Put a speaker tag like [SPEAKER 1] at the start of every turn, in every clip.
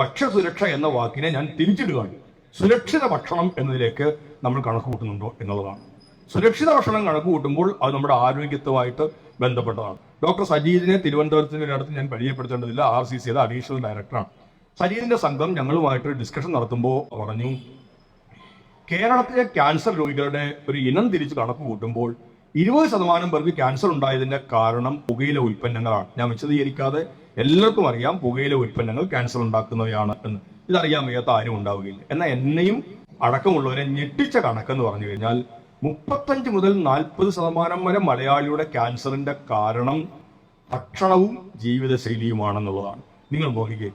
[SPEAKER 1] ഭക്ഷ്യസുരക്ഷ എന്ന വാക്കിനെ ഞാൻ തിരിച്ചിടുകയാണ്. സുരക്ഷിത ഭക്ഷണം എന്നതിലേക്ക് നമ്മൾ കണക്ക് കൂട്ടുന്നുണ്ടോ എന്നുള്ളതാണ്. സുരക്ഷിത ഭക്ഷണം കണക്ക് കൂട്ടുമ്പോൾ അത് നമ്മുടെ ആരോഗ്യത്തുമായിട്ട് ബന്ധപ്പെട്ടതാണ്. ഡോക്ടർ സജീദിനെ തിരുവനന്തപുരത്തിന്റെ ഒരിടത്ത് ഞാൻ പരിചയപ്പെടുത്തേണ്ടതില്ല. ആർ സി സിയുടെ അഡീഷണൽ ഡയറക്ടറാണ്. സജീദിന്റെ സംഘം ഞങ്ങളുമായിട്ട് ഡിസ്കഷൻ നടത്തുമ്പോൾ പറഞ്ഞു കേരളത്തിലെ ക്യാൻസർ രോഗികളുടെ ഒരു ഇനം തിരിച്ച് കണക്ക് കൂട്ടുമ്പോൾ ഇരുപത് ശതമാനം പേർക്ക് ക്യാൻസർ ഉണ്ടായതിന്റെ കാരണം പുകയില ഉൽപ്പന്നങ്ങളാണ്. ഞാൻ വിശദീകരിക്കാതെ എല്ലാവർക്കും അറിയാം പുകയില ഉൽപ്പന്നങ്ങൾ ക്യാൻസർ ഉണ്ടാക്കുന്നവയാണ് എന്ന്. ഇതറിയാൻ വയ്യാത്ത ആരും ഉണ്ടാവുകയില്ല. എന്നാൽ എന്നെയും അടക്കമുള്ളവരെ ഞെട്ടിച്ച കണക്കെന്ന് പറഞ്ഞു കഴിഞ്ഞാൽ മുപ്പത്തഞ്ച് മുതൽ നാൽപ്പത് ശതമാനം വരെ മലയാളിയുടെ ക്യാൻസറിന്റെ കാരണം ഭക്ഷണവും ജീവിതശൈലിയുമാണെന്നുള്ളതാണ്. നിങ്ങൾ നോക്കിക്കേ.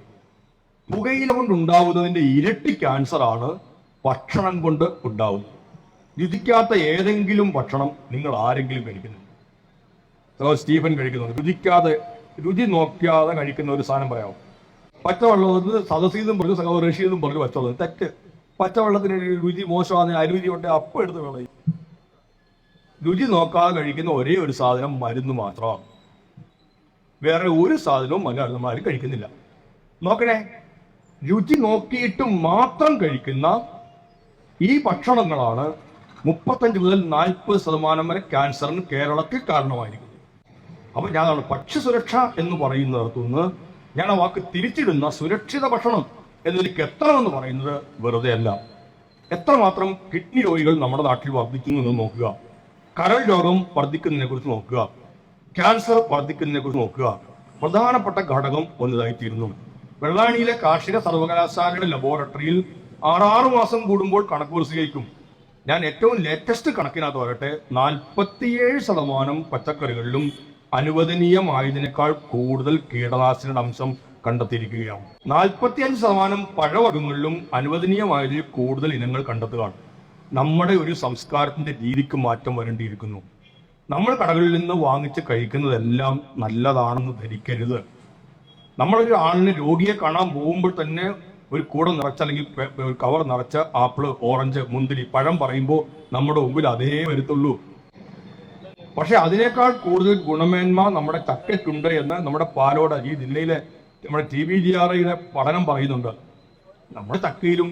[SPEAKER 1] പുകയില കൊണ്ട് ഉണ്ടാവുന്നതിന്റെ ഇരട്ടി ക്യാൻസർ ആണ് ഭക്ഷണം കൊണ്ട് ഉണ്ടാവുന്നത്. രുചിക്കാത്ത ഏതെങ്കിലും ഭക്ഷണം നിങ്ങൾ ആരെങ്കിലും കഴിക്കുന്നുണ്ട് സഹോദരൻ സ്റ്റീഫൻ കഴിക്കുന്നുണ്ട് രുചിക്കാതെ രുചി നോക്കാതെ കഴിക്കുന്ന ഒരു സാധനം പറയാമോ പച്ചവെള്ളത്തിന് സദസ്സീതും പറഞ്ഞു സഹോദര റഷ്യന്നും പറഞ്ഞു പച്ചവെള്ളം. തെറ്റ്. പച്ചവെള്ളത്തിന് രുചി മോശമാണ് അരുചി കൊണ്ട് അപ്പം എടുത്ത് കളയും രുചി നോക്കാതെ കഴിക്കുന്ന ഒരേ ഒരു സാധനം മരുന്ന് മാത്രമാണ് വേറെ ഒരു സാധനവും മലയാളിമാർ കഴിക്കുന്നില്ല. നോക്കണേ. രുചി നോക്കിയിട്ട് മാത്രം കഴിക്കുന്ന ഈ ഭക്ഷണങ്ങളാണ് മുപ്പത്തഞ്ച് മുതൽ നാൽപ്പത് ശതമാനം വരെ ക്യാൻസറിന് കേരളത്തിൽ കാരണമായിരിക്കുന്നത് അപ്പൊ ഞാനാണ് ഭക്ഷ്യസുരക്ഷ എന്ന് പറയുന്നിടത്തുനിന്ന് ഞാൻ ആ വാക്ക് തിരിച്ചിടുന്ന സുരക്ഷിത ഭക്ഷണം എന്നതിലേക്ക് എത്തണമെന്ന് പറയുന്നത് വെറുതെ അല്ല. എത്രമാത്രം കിഡ്നി രോഗികൾ നമ്മുടെ നാട്ടിൽ വർദ്ധിക്കുന്നു എന്ന് നോക്കുക. കരൾ രോഗം വർദ്ധിക്കുന്നതിനെ കുറിച്ച് നോക്കുക. ക്യാൻസർ വർദ്ധിക്കുന്നതിനെ കുറിച്ച് നോക്കുക. പ്രധാനപ്പെട്ട ഘടകം ഒന്നതായിത്തീരുന്നു. വെള്ളാണിയിലെ കാർഷിക സർവകലാശാലയുടെ ലബോറട്ടറിയിൽ ആറാറ് മാസം കൂടുമ്പോൾ കണക്ക് പ്രസിദ്ധീകരിക്കും ഞാൻ ഏറ്റവും ലേറ്റസ്റ്റ് കണക്കിനകത്ത് പറയട്ടെ നാൽപ്പത്തിയേഴ് ശതമാനം പച്ചക്കറികളിലും അനുവദനീയമായതിനേക്കാൾ കൂടുതൽ കീടനാശിനിയുടെ അംശം കണ്ടെത്തിയിരിക്കുകയാണ്. നാൽപ്പത്തിയഞ്ച് ശതമാനം പഴവർഗങ്ങളിലും അനുവദനീയമായതിൽ കൂടുതൽ ഇനങ്ങൾ കണ്ടെത്തുകയാണ്. നമ്മുടെ ഒരു സംസ്കാരത്തിന്റെ രീതിക്ക് മാറ്റം വരേണ്ടിയിരിക്കുന്നു. നമ്മൾ കടകളിൽ നിന്ന് വാങ്ങിച്ച് കഴിക്കുന്നതെല്ലാം നല്ലതാണെന്ന് ധരിക്കരുത്. നമ്മളൊരു ആളിന് രോഗിയെ കാണാൻ പോകുമ്പോൾ തന്നെ ഒരു കൂട നിറച്ച അല്ലെങ്കിൽ ഒരു കവർ നിറച്ച ആപ്പിൾ ഓറഞ്ച് മുന്തിരി പഴം പറയുമ്പോൾ നമ്മുടെ മുമ്പിൽ അതേ വരുത്തുള്ളൂ. പക്ഷെ അതിനേക്കാൾ കൂടുതൽ ഗുണമേന്മ നമ്മുടെ ചക്കയ്ക്കുണ്ട് എന്ന് നമ്മുടെ പാലോട് ഈ ജില്ലയിലെ നമ്മുടെ ടി ബി ജി ആർ ഐയുടെ പഠനം പറയുന്നുണ്ട്. നമ്മുടെ ചക്കയിലും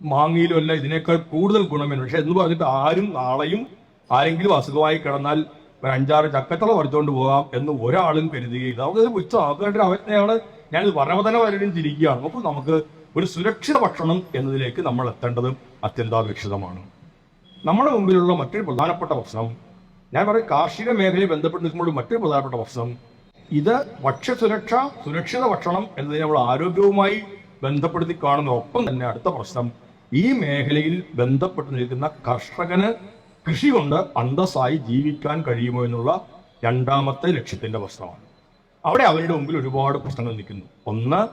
[SPEAKER 1] മാങ്ങയിലും അല്ല ഇതിനേക്കാൾ കൂടുതൽ ഗുണമേന്മ. പക്ഷെ എന്ന് പറഞ്ഞിട്ട് ആരും നാളെയും ആരെങ്കിലും അസുഖമായി കിടന്നാൽ ഒരു അഞ്ചാറ് ചക്കത്തള പറിച്ചുകൊണ്ട് പോകാം എന്ന് ഒരാളും കരുതുകയില്ല. നമുക്ക് ഉച്ച ആൾക്കാരുടെ അവജ്ഞയാണ് ഞാനിത് പറയുമ്പോൾ തന്നെ പലരും ചിരിക്കുകയാണ്. അപ്പോൾ നമുക്ക് ഒരു സുരക്ഷിത ഭക്ഷണം എന്നതിലേക്ക് നമ്മൾ എത്തേണ്ടത് അത്യന്താപേക്ഷിതമാണ്. നമ്മുടെ മുമ്പിലുള്ള മറ്റൊരു പ്രധാനപ്പെട്ട പ്രശ്നം ഞാൻ പറയും കാർഷിക മേഖലയെ ബന്ധപ്പെട്ട് നിൽക്കുമ്പോൾ മറ്റൊരു പ്രധാനപ്പെട്ട പ്രശ്നം ഇത് ഭക്ഷ്യസുരക്ഷ സുരക്ഷിത ഭക്ഷണം എന്നതിനെ നമ്മൾ ആരോഗ്യവുമായി ബന്ധപ്പെടുത്തി കാണുന്ന ഒപ്പം തന്നെ അടുത്ത പ്രശ്നം ഈ മേഖലയിൽ ബന്ധപ്പെട്ട് നിൽക്കുന്ന കർഷകന് കൃഷി കൊണ്ട് അന്തസ്സായി ജീവിക്കാൻ കഴിയുമോ എന്നുള്ള രണ്ടാമത്തെ ലക്ഷ്യത്തിന്റെ പ്രശ്നമാണ് അവിടെ അവരുടെ മുമ്പിൽ ഒരുപാട് പ്രശ്നങ്ങൾ നിൽക്കുന്നു. ഒന്ന്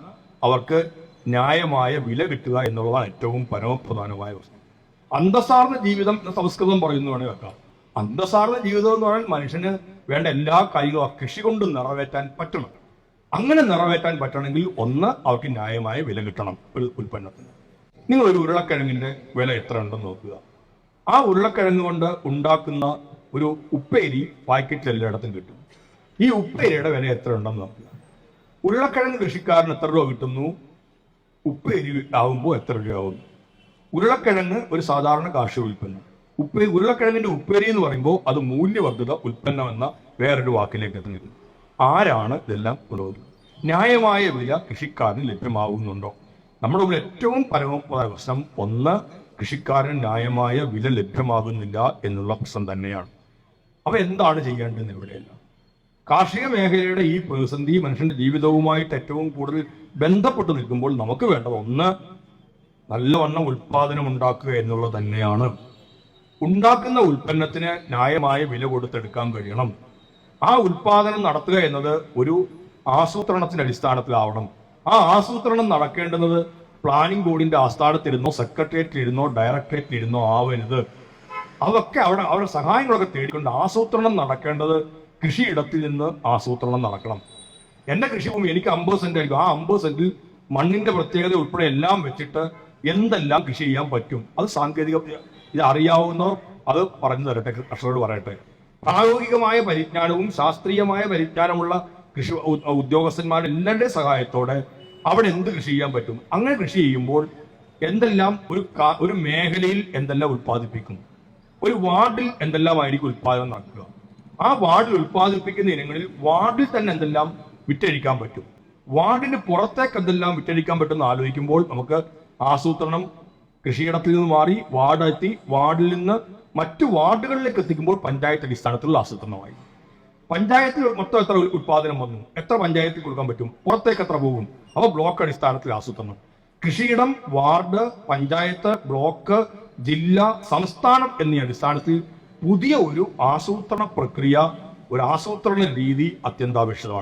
[SPEAKER 1] അവർക്ക് ന്യായമായ വില കിട്ടുക എന്നുള്ളതാണ് ഏറ്റവും പരമപ്രധാനമായ പ്രശ്നം അന്തസാർന്ന ജീവിതം എന്ന് സംസ്കൃതം പറയുന്നു വേണേൽ വെക്കാം അന്തസാർന്ന ജീവിതം എന്ന് പറഞ്ഞാൽ മനുഷ്യന് വേണ്ട എല്ലാ കാര്യങ്ങളും കൃഷി കൊണ്ട് നിറവേറ്റാൻ പറ്റണം. അങ്ങനെ നിറവേറ്റാൻ പറ്റണമെങ്കിൽ ഒന്ന് അവർക്ക് ന്യായമായ വില കിട്ടണം ഒരു ഉൽപ്പന്നത്തിന്. നിങ്ങൾ ഒരു ഉരുളക്കിഴങ്ങിന്റെ വില എത്ര ഉണ്ടെന്ന് നോക്കുക. ആ ഉരുളക്കിഴങ്ങ് കൊണ്ട് ഉണ്ടാക്കുന്ന ഒരു ഉപ്പേരി പാക്കറ്റിൽ എല്ലായിടത്തും കിട്ടും. ഈ ഉപ്പേരിയുടെ വില എത്ര ഉണ്ടെന്ന് നോക്കുക ഉരുളക്കിഴങ്ങ് കൃഷിക്കാരന് എത്ര രൂപ കിട്ടുന്നു? ഉപ്പേരി ആവുമ്പോൾ എത്ര രൂപ രൂപയാവുന്നു ഉരുളക്കിഴങ്ങ് ഒരു സാധാരണ കാർഷിക ഉൽപ്പന്നം. ഉപ്പേരി ഉരുളക്കിഴങ്ങിന്റെ ഉപ്പേരി എന്ന് പറയുമ്പോൾ അത് മൂല്യവർദ്ധിത ഉൽപ്പന്നം എന്ന വേറൊരു വാക്കിലേക്ക് എത്തുന്നു. ആരാണ് ഇതെല്ലാം കൊണ്ടുപോകുന്നത് ന്യായമായ വില കൃഷിക്കാരന് ലഭ്യമാകുന്നുണ്ടോ നമ്മുടെ മുമ്പിൽ ഏറ്റവും പരമപ്രധാന പ്രശ്നം ഒന്ന് കൃഷിക്കാരന് ന്യായമായ വില ലഭ്യമാകുന്നില്ല എന്നുള്ള പ്രശ്നം തന്നെയാണ്. അപ്പൊ എന്താണ് ചെയ്യേണ്ടതെന്ന് ഇവിടെയെല്ലാം കാർഷിക മേഖലയുടെ ഈ പ്രതിസന്ധി മനുഷ്യന്റെ ജീവിതവുമായിട്ട് ഏറ്റവും കൂടുതൽ ബന്ധപ്പെട്ട് നിൽക്കുമ്പോൾ നമുക്ക് വേണ്ടത് ഒന്ന് നല്ലവണ്ണം ഉൽപാദനം ഉണ്ടാക്കുക എന്നുള്ളത് തന്നെയാണ്. ഉണ്ടാക്കുന്ന ഉൽപ്പന്നത്തിന് ന്യായമായ വില കൊടുത്തെടുക്കാൻ കഴിയണം. ആ ഉൽപാദനം നടത്തുക എന്നത് ഒരു ആസൂത്രണത്തിന്റെ അടിസ്ഥാനത്തിലാവണം. ആ ആസൂത്രണം നടക്കേണ്ടുന്നത് പ്ലാനിംഗ് ബോർഡിന്റെ ആസ്ഥാനത്തിരുന്നോ സെക്രട്ടേറിയറ്റിലിരുന്നോ ഡയറക്ടറേറ്റിലിരുന്നോ ആവരുത്. അതൊക്കെ അവിടെ അവരുടെ സഹായങ്ങളൊക്കെ തേടിക്കൊണ്ട് ആസൂത്രണം നടക്കേണ്ടത് കൃഷിയിടത്തിൽ നിന്ന് ആസൂത്രണം നടക്കണം. എന്റെ കൃഷിഭൂമി എനിക്ക് അമ്പത് സെന്റ് ആയിരിക്കും. ആ അമ്പത് സെന്റിൽ മണ്ണിന്റെ പ്രത്യേകത ഉൾപ്പെടെ എല്ലാം വെച്ചിട്ട് എന്തെല്ലാം കൃഷി ചെയ്യാൻ പറ്റും? അത് സാങ്കേതിക ഇത് അറിയാവുന്നവർ അത് പറഞ്ഞു തരട്ടെ കർഷകരോട് പറയട്ടെ. പ്രായോഗികമായ പരിജ്ഞാനവും ശാസ്ത്രീയമായ പരിജ്ഞാനമുള്ള കൃഷി ഉദ്യോഗസ്ഥന്മാരുടെ എല്ലാവരുടെയും സഹായത്തോടെ അവിടെ എന്ത് കൃഷി ചെയ്യാൻ പറ്റും? അങ്ങനെ കൃഷി ചെയ്യുമ്പോൾ എന്തെല്ലാം ഒരു ഒരു മേഖലയിൽ എന്തെല്ലാം ഉൽപ്പാദിപ്പിക്കും? ഒരു വാർഡിൽ എന്തെല്ലാം എന്തെല്ലാമായിരിക്കും ഉൽപ്പാദനം നടക്കുക? ആ വാർഡിൽ ഉൽപ്പാദിപ്പിക്കുന്ന ഇനങ്ങളിൽ വാർഡിൽ തന്നെ എന്തെല്ലാം വിറ്റഴിക്കാൻ പറ്റും? വാർഡിന് പുറത്തേക്ക് എന്തെല്ലാം വിറ്റഴിക്കാൻ പറ്റുമെന്ന് ആലോചിക്കുമ്പോൾ നമുക്ക് ആസൂത്രണം കൃഷിയിടത്തിൽ നിന്ന് മാറി വാർഡെത്തി വാർഡിൽ നിന്ന് മറ്റു വാർഡുകളിലേക്ക് എത്തിക്കുമ്പോൾ പഞ്ചായത്ത് അടിസ്ഥാനത്തിലുള്ള ആസൂത്രണമായി. പഞ്ചായത്തിൽ മൊത്തം എത്ര ഉത്പാദനം വന്നു? എത്ര പഞ്ചായത്തിൽ കൊടുക്കാൻ പറ്റും? പുറത്തേക്ക് എത്ര പോകും? അവ ബ്ലോക്ക് അടിസ്ഥാനത്തിൽ ആസൂത്രണം. കൃഷിയിടം വാർഡ് പഞ്ചായത്ത് ബ്ലോക്ക് ജില്ല സംസ്ഥാനം എന്നീ അടിസ്ഥാനത്തിൽ പുതിയ ഒരു ആസൂത്രണ പ്രക്രിയ ഒരു ആസൂത്രണ രീതി അത്യന്താപേക്ഷിതമാണ്.